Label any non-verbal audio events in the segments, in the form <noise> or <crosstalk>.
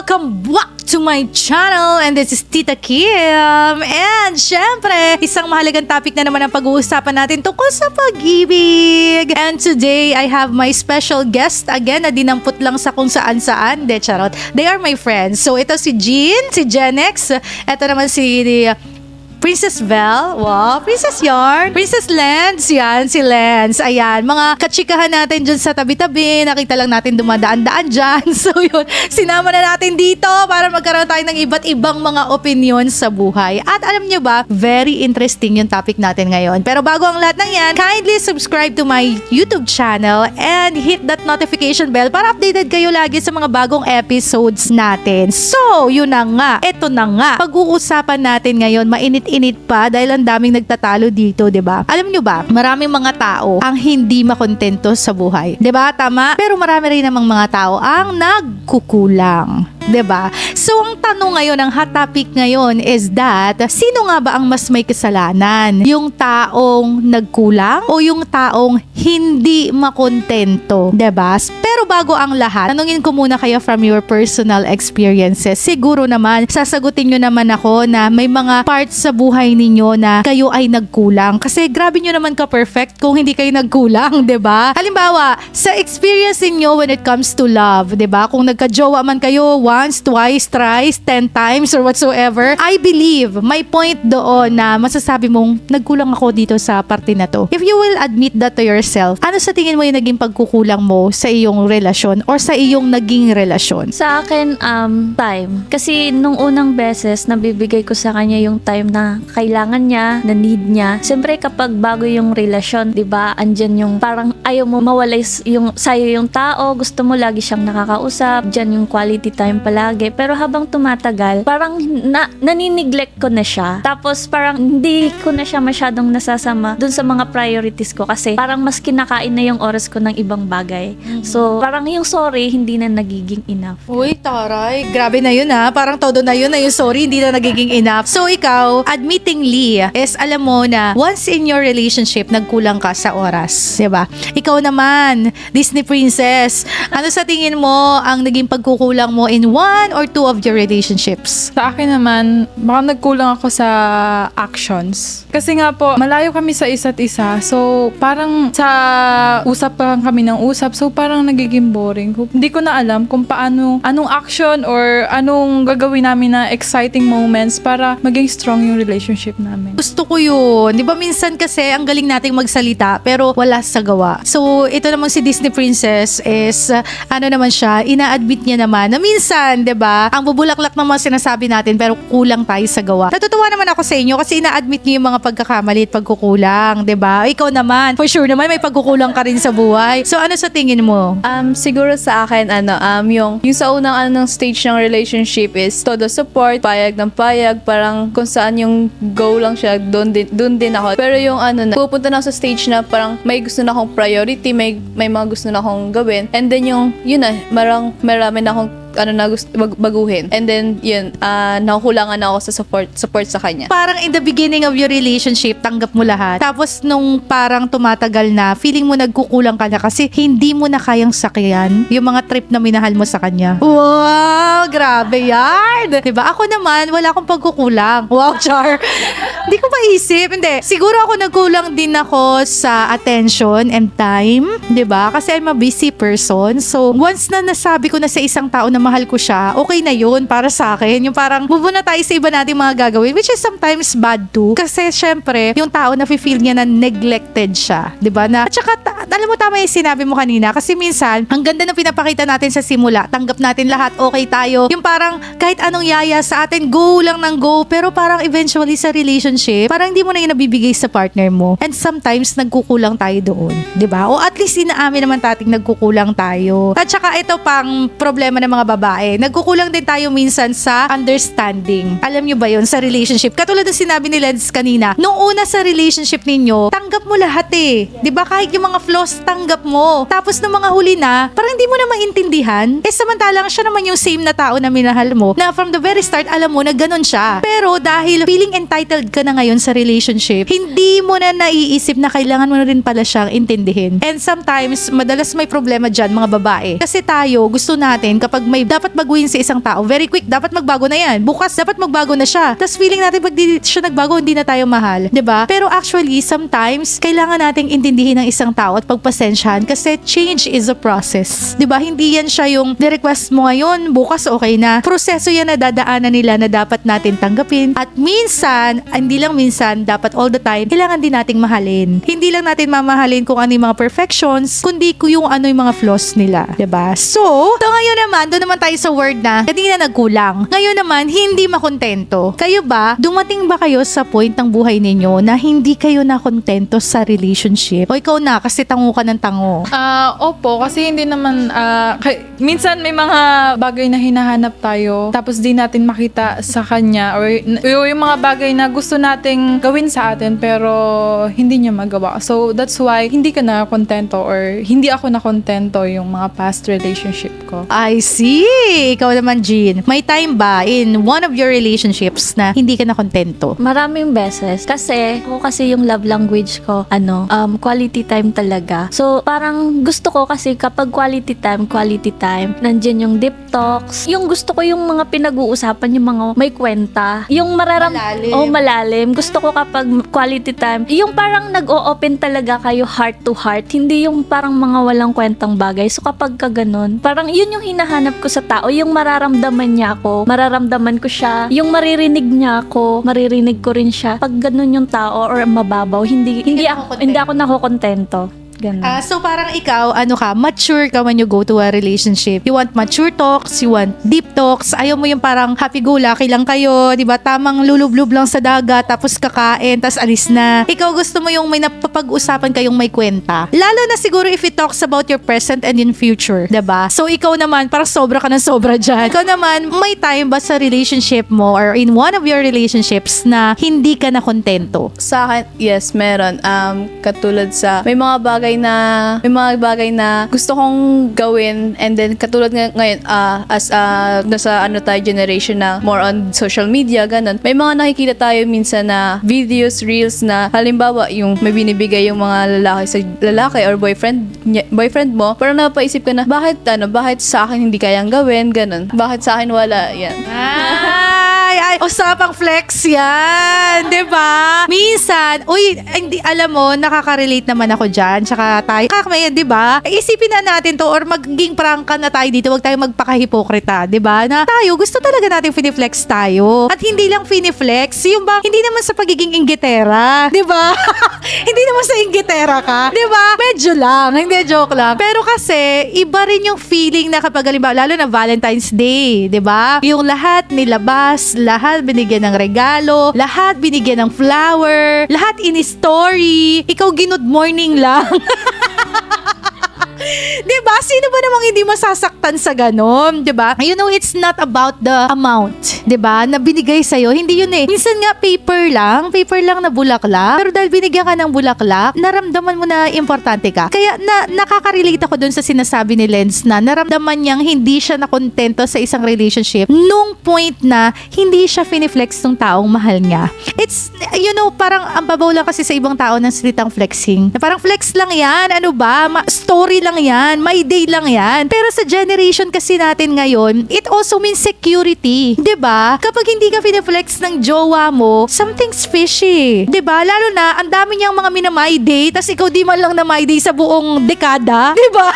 welcome back to my channel and this is Tita Kim. And syempre, isang mahalagang topic na naman ang pag-uusapan natin tungkol sa pag-ibig. And today, I have my special guest again na dinampot lang sa kung saan-saan. De, charot. They are my friends. So ito si Jean, si Jenex. Ito naman si Princess Belle, wow, Princess Yarn, Princess Lens, yan, si Lens, ayan, mga katsikahan natin dyan sa tabi-tabi, nakita lang natin dumadaan-daan dyan, <laughs> so yun, sinama na natin dito para magkaroon tayo ng iba't ibang mga opinion sa buhay. At alam nyo ba, very interesting yung topic natin ngayon. Pero bago ang lahat ng yan, kindly subscribe to my YouTube channel and hit that notification bell para updated kayo lagi sa mga bagong episodes natin. So, yun na nga, eto na nga, pag-uusapan natin ngayon, mainit-init pa dahil ang daming nagtatalo dito, 'di ba? Alam nyo ba, maraming mga tao ang hindi makontento sa buhay. 'Di ba? Tama? Pero marami rin namang mga tao ang nagkukulang. Ba? So ang tanong ngayon, ang hot topic ngayon is that sino nga ba ang mas may kasalanan? Yung taong nagkulang o yung taong hindi makontento, ba? Pero bago ang lahat, tanungin ko muna kaya from your personal experiences. Siguro naman sasagutin nyo naman ako na may mga parts sa buhay ninyo na kayo ay nagkulang kasi grabe nyo naman ka perfect kung hindi kayo nagkulang, ba? Halimbawa, sa experience niyo when it comes to love, ba? Kung nagka-jowa man kayo once, twice, thrice, ten times or whatsoever, I believe may point doon na masasabi mong nagkulang ako dito sa parte na to. If you will admit that to yourself, ano sa tingin mo yung naging pagkukulang mo sa iyong relasyon or sa iyong naging relasyon? Sa akin, um, time. Kasi nung unang beses, nabibigay ko sa kanya yung time na kailangan niya, na need niya. Siyempre, kapag bago yung relasyon, di ba, andyan yung parang ayaw mo mawala s- yung, sa'yo yung tao, gusto mo lagi siyang nakakausap, dyan yung quality time palagi. Pero habang tumatagal, parang na, naniniglect ko na siya. Tapos parang hindi ko na siya masyadong nasasama dun sa mga priorities ko kasi parang mas kinakain na yung oras ko ng ibang bagay. So, parang yung sorry, hindi na nagiging enough. Uy, taray. Grabe na yun ha. Parang todo na yun na yung sorry, hindi na nagiging enough. So ikaw, admittingly, is alam mo na once in your relationship, nagkulang ka sa oras. ba? Ikaw naman, Disney princess, ano sa tingin mo ang naging pagkukulang mo in one or two of your relationships? Sa akin naman, baka nagkulang ako sa actions. Kasi nga po, malayo kami sa isa't isa. So, parang sa usap pa lang kami ng usap. So, parang nagiging boring. Hindi ko na alam kung paano, anong action or anong gagawin namin na exciting moments para maging strong yung relationship namin. Gusto ko yun. Di ba minsan kasi ang galing nating magsalita pero wala sa gawa. So, ito namang si Disney Princess is, uh, ano naman siya, ina-admit niya naman na minsan, di ba, ang bubulaklak ng mga sinasabi natin pero kulang tayo sa gawa. Natutuwa naman ako sa inyo kasi ina-admit niyo yung mga pagkakamali at pagkukulang, di ba? Ikaw naman, for sure naman may pagkukulang ka rin sa buhay. So, ano sa tingin mo? Um, siguro sa akin, ano, um, yung, yung sa unang anong stage ng relationship is todo support, payag ng payag, parang kung saan yung go lang siya, doon din, doon din ako. Pero yung ano na, pupunta na ako sa stage na parang may gusto na akong priority, may, may mga gusto na akong gawin. And then yung, yun na, marang, marami na akong ano na gusto bag- baguhin. And then, yun, uh, nakukulangan ako sa support, support sa kanya. Parang in the beginning of your relationship, tanggap mo lahat. Tapos nung parang tumatagal na, feeling mo nagkukulang ka na kasi hindi mo na kayang sakyan yung mga trip na minahal mo sa kanya. Wow! Grabe yan! Diba? Ako naman, wala akong pagkukulang. Wow, Char! <laughs> Hindi ko maisip. Hindi. Siguro ako nagkulang din ako sa attention and time. 'di ba? Kasi I'm a busy person. So, once na nasabi ko na sa isang tao na mahal ko siya, okay na yun para sa akin. Yung parang, move na tayo sa iba nating mga gagawin, which is sometimes bad too. Kasi, syempre, yung tao na feel niya na neglected siya. ba Na, at saka, ta- alam mo tama yung sinabi mo kanina. Kasi minsan, ang ganda ng pinapakita natin sa simula. Tanggap natin lahat, okay tayo. Yung parang, kahit anong yaya sa atin, go lang ng go. Pero parang eventually sa relationship, parang hindi mo na yung nabibigay sa partner mo. And sometimes, nagkukulang tayo doon. ba O at least, inaamin naman tating nagkukulang tayo. At saka, ito pang problema ng mga babae. Nagkukulang din tayo minsan sa understanding. Alam nyo ba yon sa relationship? Katulad ng sinabi ni Lens kanina, nung una sa relationship ninyo, tanggap mo lahat eh. ba Kahit yung mga flaws tanggap mo. Tapos nung mga huli na, parang hindi mo na maintindihan. Eh samantalang siya naman yung same na tao na minahal mo, na from the very start, alam mo na ganun siya. Pero dahil feeling entitled ka na ngayon sa relationship, hindi mo na naiisip na kailangan mo na rin pala siyang intindihin. And sometimes, madalas may problema dyan, mga babae. Kasi tayo, gusto natin, kapag may dapat baguhin sa isang tao, very quick, dapat magbago na yan. Bukas, dapat magbago na siya. Tapos feeling natin, pag di siya nagbago, hindi na tayo mahal. ba? Pero actually, sometimes, kailangan nating intindihin ng isang tao at pagpasensyahan kasi change is a process. ba? Hindi yan siya yung request mo ngayon, bukas okay na. Proseso yan na dadaanan nila na dapat natin tanggapin. At minsan, hindi lang minsan, dapat all the time, kailangan din nating mahalin. Hindi lang natin mamahalin kung ano yung mga perfections, kundi kung yung ano yung mga flaws nila. ba? So, so ngayon naman, doon tayo sa word na kanina nagkulang. Ngayon naman, hindi makontento. Kayo ba, dumating ba kayo sa point ng buhay ninyo na hindi kayo nakontento sa relationship? O ikaw na, kasi tango ka ng tango. Ah, opo, kasi hindi naman, ah, kay- minsan may mga bagay na hinahanap tayo, tapos di natin makita sa kanya, or, or yung mga bagay na gusto nating gawin sa atin, pero hindi niya magawa. So, that's why, hindi ka na kontento, or hindi ako na kontento yung mga past relationship ko. I see! Ikaw naman, Jean. May time ba in one of your relationships na hindi ka nakontento? Maraming beses. Kasi, ako kasi yung love language ko, ano, um, quality time talaga. So, parang gusto ko kasi kapag quality time, quality time, nandyan yung deep talks. Yung gusto ko yung mga pinag-uusapan, yung mga may kwenta. Yung mararam... Malalim. Oh, malalim. Gusto ko kapag quality time, yung parang nag-o-open talaga kayo heart to heart. Hindi yung parang mga walang kwentang bagay. So, kapag ka ganun, parang yun yung hinahanap ko sa tao. Yung mararamdaman niya ako, mararamdaman ko siya. Yung maririnig niya ako, maririnig ko rin siya. Pag ganun yung tao or mababaw, hindi hindi, ka ako, hindi ako nakokontento. Ganun. Ah, so parang ikaw, ano ka, mature ka when you go to a relationship. You want mature talks, you want deep talks. Ayaw mo yung parang happy-go-lucky lang kayo, di ba? Tamang lulublob lang sa dagat, tapos kakain, tapos alis na. Ikaw gusto mo yung may napapag-usapan kayong may kwenta. Lalo na siguro if it talks about your present and in future, di ba? So ikaw naman, parang sobra ka ng sobra dyan. Ikaw naman, may time ba sa relationship mo or in one of your relationships na hindi ka na kontento? Sa akin, yes, meron. Um, katulad sa, may mga bagay na, may mga bagay na gusto kong gawin and then katulad nga ngayon, ah, as ah, nasa ano tayo generation na more on social media, ganun. May mga nakikita tayo minsan na videos, reels na halimbawa yung may binibigay yung mga lalaki sa lalaki or boyfriend boyfriend mo, parang napaisip ka na, bakit ano, bakit sa akin hindi kayang gawin, ganun. Bakit sa akin wala, yan. Ay, ay, usapang flex yan, 'di ba? Minsan, uy, hindi alam mo, nakaka-relate naman ako diyan. Tsaka tayo, kakamayan, 'di ba? Isipin na natin 'to or maging prangka na tayo dito, wag tayo magpaka-hipokrita, 'di ba? Na tayo gusto talaga natin finiflex tayo. At hindi lang finiflex, yung ba, hindi naman sa pagiging inggitera, 'di ba? <laughs> hindi naman sa inggitera ka, 'di ba? Medyo lang, hindi joke lang. Pero kasi iba rin yung feeling na kapag halimbawa, lalo na Valentine's Day, 'di ba? Yung lahat nilabas, lahat binigyan ng regalo, lahat binigyan ng flower, lahat in story. Ikaw ginud morning lang. <laughs> <laughs> 'Di ba? Sino ba namang hindi masasaktan sa ganon, 'di ba? You know it's not about the amount, 'di ba? Na binigay sa Hindi yun eh. Minsan nga paper lang, paper lang na bulaklak. Pero dahil binigyan ka ng bulaklak, naramdaman mo na importante ka. Kaya na nakaka-relate ako dun sa sinasabi ni Lenz na naramdaman niyang hindi siya nakontento sa isang relationship nung point na hindi siya finiflex ng taong mahal niya. It's, you know, parang ang babaw lang kasi sa ibang tao ng salitang flexing. Na parang flex lang yan, ano ba? Ma- story lang yan, my day lang yan. Pero sa generation kasi natin ngayon, it also means security. ba? Kapag hindi ka finiflex ng jowa mo, something's fishy. ba? Lalo na, ang dami niyang mga minamay day, tas ikaw di man lang na my day sa buong dekada. <laughs> ba?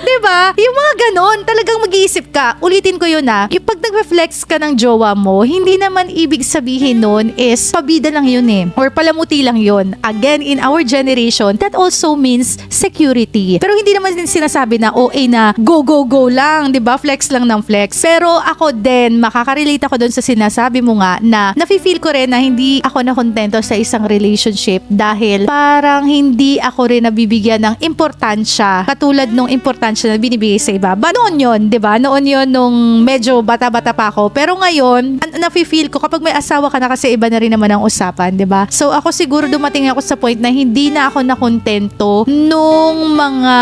'Di ba? Yung mga ganon, talagang mag-iisip ka. Ulitin ko yun ah. Yung pag nag-reflex ka ng jowa mo, hindi naman ibig sabihin nun is pabida lang yun eh. Or palamuti lang yun. Again, in our generation, that also means security. Pero hindi naman din sinasabi na OA na go, go, go lang. 'di ba Flex lang ng flex. Pero ako din, makaka-relate ako dun sa sinasabi mo nga na nafe-feel ko rin na hindi ako nakontento sa isang relationship dahil parang hindi ako rin nabibigyan ng importansya katulad nung importansya na binibigay sa iba. Ba noon yun, di ba? Noon 'yon nung medyo bata-bata pa ako. Pero ngayon, nafe-feel ko kapag may asawa ka na kasi iba na rin naman ang usapan, 'di ba? So ako siguro dumating ako sa point na hindi na ako nakontento nung mga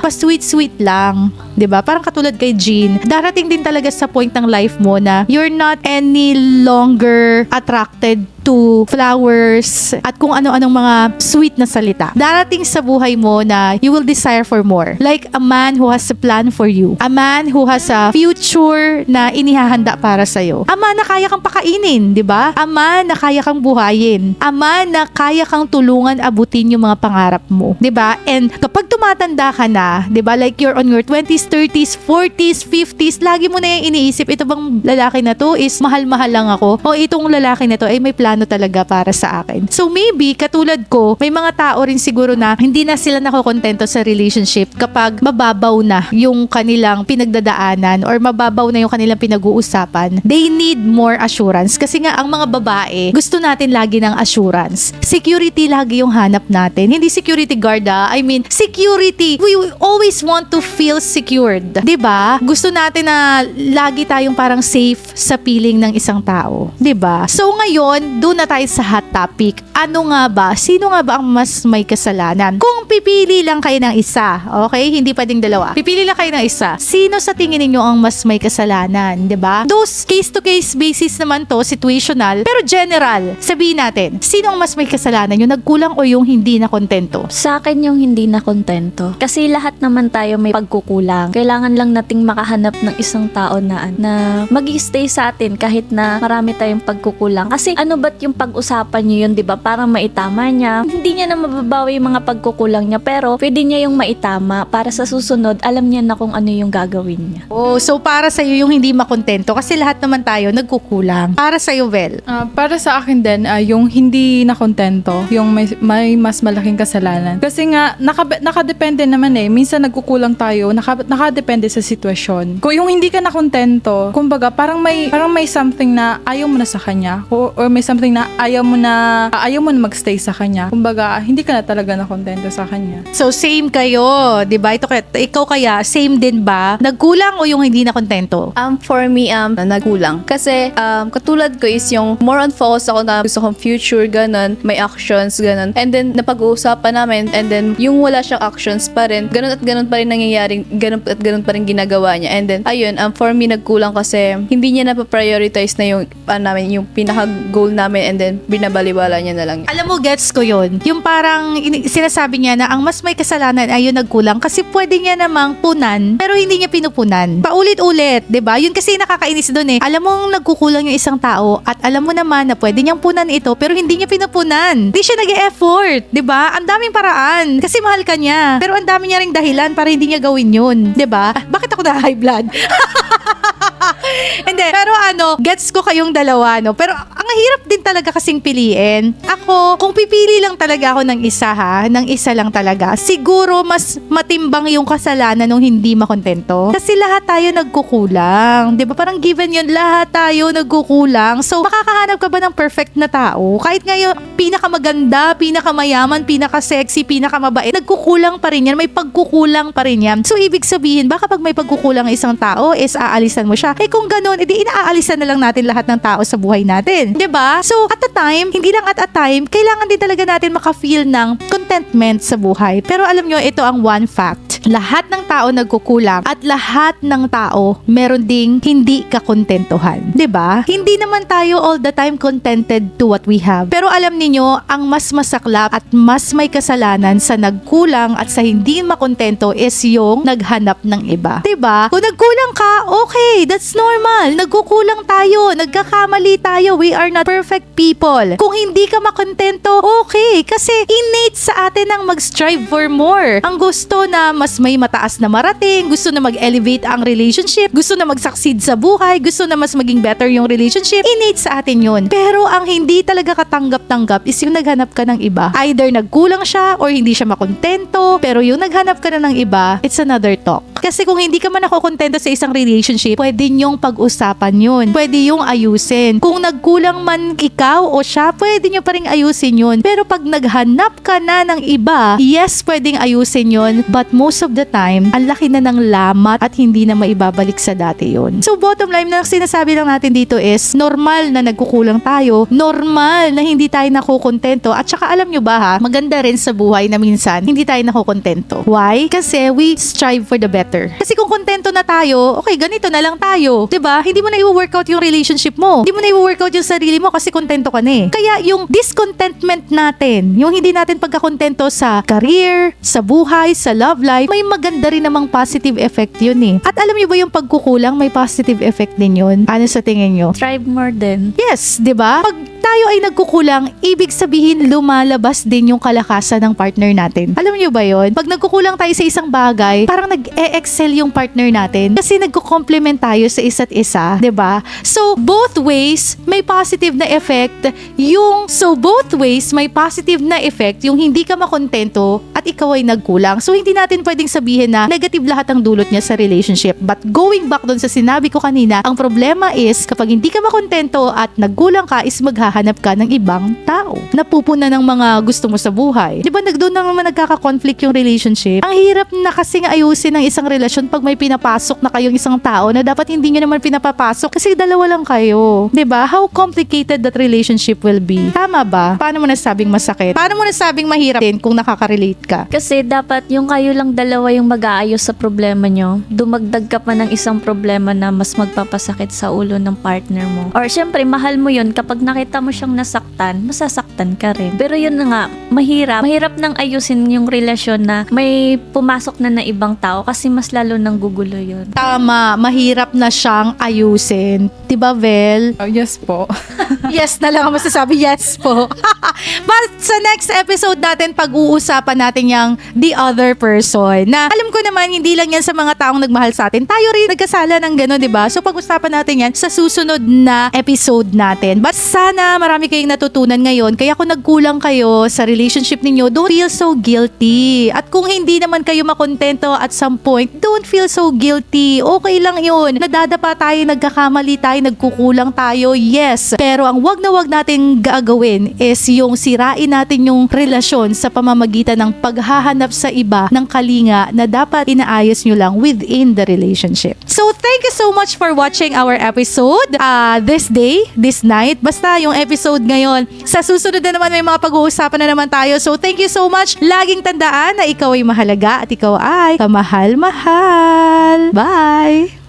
pa-sweet-sweet lang. 'di ba? Parang katulad kay Jean, darating din talaga sa point ng life mo na you're not any longer attracted to flowers at kung ano-anong mga sweet na salita. Darating sa buhay mo na you will desire for more. Like a man who has a plan for you. A man who has a future na inihahanda para sa'yo. A man na kaya kang pakainin, di ba? A man na kaya kang buhayin. A man na kaya kang tulungan abutin yung mga pangarap mo. Di ba? And kapag tumatanda ka na, di ba? Like you're on your 20s, 30s, 40s, 50s, lagi mo na yung iniisip, ito bang lalaki na to is mahal-mahal lang ako? O itong lalaki na to ay may plano talaga para sa akin. So maybe, katulad ko, may mga tao rin siguro na hindi na sila nakokontento sa relationship kapag mababaw na yung kanilang pinagdadaanan or mababaw na yung kanilang pinag-uusapan. They need more assurance. Kasi nga, ang mga babae, gusto natin lagi ng assurance. Security lagi yung hanap natin. Hindi security guard ah. I mean, security. We always want to feel secured. ba? Gusto natin na lagi tayong parang safe sa piling ng isang tao. ba? So ngayon, doon na tayo sa hot topic. Ano nga ba? Sino nga ba ang mas may kasalanan? Kung pipili lang kayo ng isa, okay? Hindi pwedeng dalawa. Pipili lang kayo ng isa. Sino sa tingin ninyo ang mas may kasalanan? 'Di ba? Those case-to-case basis naman to, situational. Pero general, sabihin natin, sino ang mas may kasalanan? Yung nagkulang o yung hindi na kontento? Sa akin yung hindi na kontento. Kasi lahat naman tayo may pagkukulang. Kailangan lang nating makahanap ng isang tao na, na mag stay sa atin kahit na marami tayong pagkukulang. Kasi ano ba't yung pag-usapan niyo yun, di ba? Parang maitama niya. Hindi niya na mababawi yung mga pagkukulang niya, pero pwede niya yung maitama para sa susunod, alam niya na kung ano yung gagawin niya. Oh, so para sa yung hindi makontento kasi lahat naman tayo nagkukulang. Para sa iyo, Vel. Ah, para sa akin din, ah, yung hindi nakontento, yung may, may mas malaking kasalanan. Kasi nga, naka, nakadepende naman eh. Minsan nagkukulang tayo, naka, nakadepende sa sitwasyon. Kung yung hindi ka nakontento, kumbaga, parang may, parang may something na ayaw mo na sa kanya. Or, or may something na ayaw mo na, ayaw mo na magstay sa kanya. Kumbaga, hindi ka na talaga nakontento sa kanya. So same kayo, 'di ba? Ito kaya ikaw kaya same din ba? Nagkulang o yung hindi na kontento? Um, for me, um, nagkulang. Kasi, um, katulad ko is yung more on focus ako na gusto kong future, ganun, may actions, ganun. And then, napag-uusapan namin, and then, yung wala siyang actions pa rin, ganun at ganun pa rin nangyayari, ganun at ganun pa rin ginagawa niya. And then, ayun, um, for me, nagkulang kasi hindi niya napaprioritize na yung, ano namin, yung pinaka-goal namin, and then, binabaliwala niya na lang. Alam mo, gets ko yun. Yung parang ini- sinasabi niya na ang mas may kasalanan ay yung nagkulang kasi pwede niya namang punan pero hindi niya pinupunan. Paulit-ulit, 'di ba? Yun kasi nakakainis doon eh. Alam mo nagkukulang yung isang tao at alam mo naman na pwede niyang punan ito pero hindi niya pinupunan. Hindi siya nag-e-effort, 'di ba? Ang daming paraan kasi mahal ka niya. Pero ang dami niya ring dahilan para hindi niya gawin yun, 'di ba? Ah, Bakit ako na high blood? <laughs> <laughs> Hindi, pero ano, gets ko kayong dalawa, no? Pero ang hirap din talaga kasing piliin. Ako, kung pipili lang talaga ako ng isa ha, ng isa lang talaga, siguro mas matimbang yung kasalanan nung hindi makontento. Kasi lahat tayo nagkukulang. 'Di ba Parang given yun, lahat tayo nagkukulang. So, makakahanap ka ba ng perfect na tao? Kahit ngayon, pinakamaganda, pinakamayaman, pinaka-sexy, pinakamabait, nagkukulang pa rin yan. May pagkukulang pa rin yan. So, ibig sabihin, baka pag may pagkukulang ang isang tao, is aalisan mo siya. Eh kung ganun, edi inaalisan na lang natin lahat ng tao sa buhay natin. ba? So, at a time, hindi lang at a time, kailangan din talaga natin maka-feel ng contentment sa buhay. Pero alam nyo, ito ang one fact. Lahat ng tao nagkukulang at lahat ng tao meron ding hindi kakontentuhan. ba? Hindi naman tayo all the time contented to what we have. Pero alam niyo, ang mas masaklap at mas may kasalanan sa nagkulang at sa hindi makontento is yung naghanap ng iba. ba? Kung nagkulang ka, okay, that's normal. Nagkukulang tayo, nagkakamali tayo. We are not perfect people. Kung hindi ka makontento, okay, kasi innate sa atin ang mag-strive for more. Ang gusto na mas may mataas na marating, gusto na mag-elevate ang relationship, gusto na mag-succeed sa buhay, gusto na mas maging better yung relationship, innate sa atin yun. Pero ang hindi talaga katanggap-tanggap is yung naghanap ka ng iba. Either nagkulang siya or hindi siya makontento, pero yung naghanap ka na ng iba, it's another talk. Kasi kung hindi ka man nakokontento sa isang relationship, pwede nyong pag-usapan yun. Pwede yung ayusin. Kung nagkulang man ikaw o siya, pwede nyo pa rin ayusin yun. Pero pag naghanap ka na ng iba, yes, pwedeng ayusin yun. But most of the time, ang laki na ng lamat at hindi na maibabalik sa dati yun. So bottom line na sinasabi lang natin dito is, normal na nagkukulang tayo, normal na hindi tayo nakukontento. At saka alam nyo ba ha, maganda rin sa buhay na minsan, hindi tayo nakukontento. Why? Kasi we strive for the better. Kasi kung kontento na tayo, okay, ganito na lang tayo. 'Di ba? Hindi mo na i-workout yung relationship mo. Hindi mo na i-workout yung sarili mo kasi kontento ka na eh. Kaya yung discontentment natin, yung hindi natin pagkakontento sa career, sa buhay, sa love life, may maganda rin namang positive effect yun eh. At alam niyo ba yung pagkukulang, may positive effect din yun? Ano sa tingin nyo? Strive more din. Yes, 'di ba? Pag tayo ay nagkukulang, ibig sabihin lumalabas din yung kalakasan ng partner natin. Alam niyo ba 'yon? Pag nagkukulang tayo sa isang bagay, parang nag-e-excel yung partner natin kasi nagko-complement tayo sa isa't isa, 'di ba? So both ways may positive na effect yung so both ways may positive na effect yung hindi ka makontento at ikaw ay nagkulang. So hindi natin pwedeng sabihin na negative lahat ang dulot niya sa relationship. But going back doon sa sinabi ko kanina, ang problema is kapag hindi ka makontento at nagkulang ka is maghahanap ka ng ibang tao. Napupuna ng mga gusto mo sa buhay. Di ba nagdoon na naman nagkaka-conflict yung relationship? Ang hirap na kasi nga ayusin ng isang relasyon pag may pinapasok na kayong isang tao na dapat hindi nyo naman pinapapasok kasi dalawa lang kayo. Di ba? How complicated that relationship will be. Tama ba? Paano mo nasabing masakit? Paano mo nasabing mahirap din kung nakaka-relate ka? Kasi dapat yung kayo lang dalawa yung mag-aayos sa problema nyo. Dumagdag ka pa ng isang problema na mas magpapasakit sa ulo ng partner mo. Or syempre, mahal mo yun. Kapag nakita mo siyang nasaktan, masasaktan ka rin. Pero yun na nga, mahirap. Mahirap nang ayusin yung relasyon na may pumasok na na ibang tao kasi mas lalo nang gugulo yun. Tama, mahirap na siyang ayusin. Diba, Vel? Oh, yes po. <laughs> yes na lang ang masasabi. Yes po. <laughs> But sa next episode natin, pag-uusapan natin yung the other person. Na alam ko naman, hindi lang yan sa mga taong nagmahal sa atin. Tayo rin nagkasala ng gano'n, di ba? So pag-usapan natin yan sa susunod na episode natin. But sana marami kayong natutunan ngayon. Kaya kung nagkulang kayo sa relationship ninyo, don't feel so guilty. At kung hindi naman kayo makontento at some point, don't feel so guilty. Okay lang yun. Nadadapa tayo, nagkakamali tayo, nagkukulang tayo. Yes. Pero ang wag na wag natin gagawin is yung sirain natin yung relasyon sa pamamagitan ng paghahanap sa iba ng kalinga na dapat inaayos nyo lang within the relationship. So, thank you so much for watching our episode uh, this day, this night. Basta yung episode ngayon. Sa susunod na naman may mga pag-uusapan na naman tayo. So, thank you so much. Laging tandaan na ikaw ay mahalaga at ikaw ay kamahal-mahal. Bye!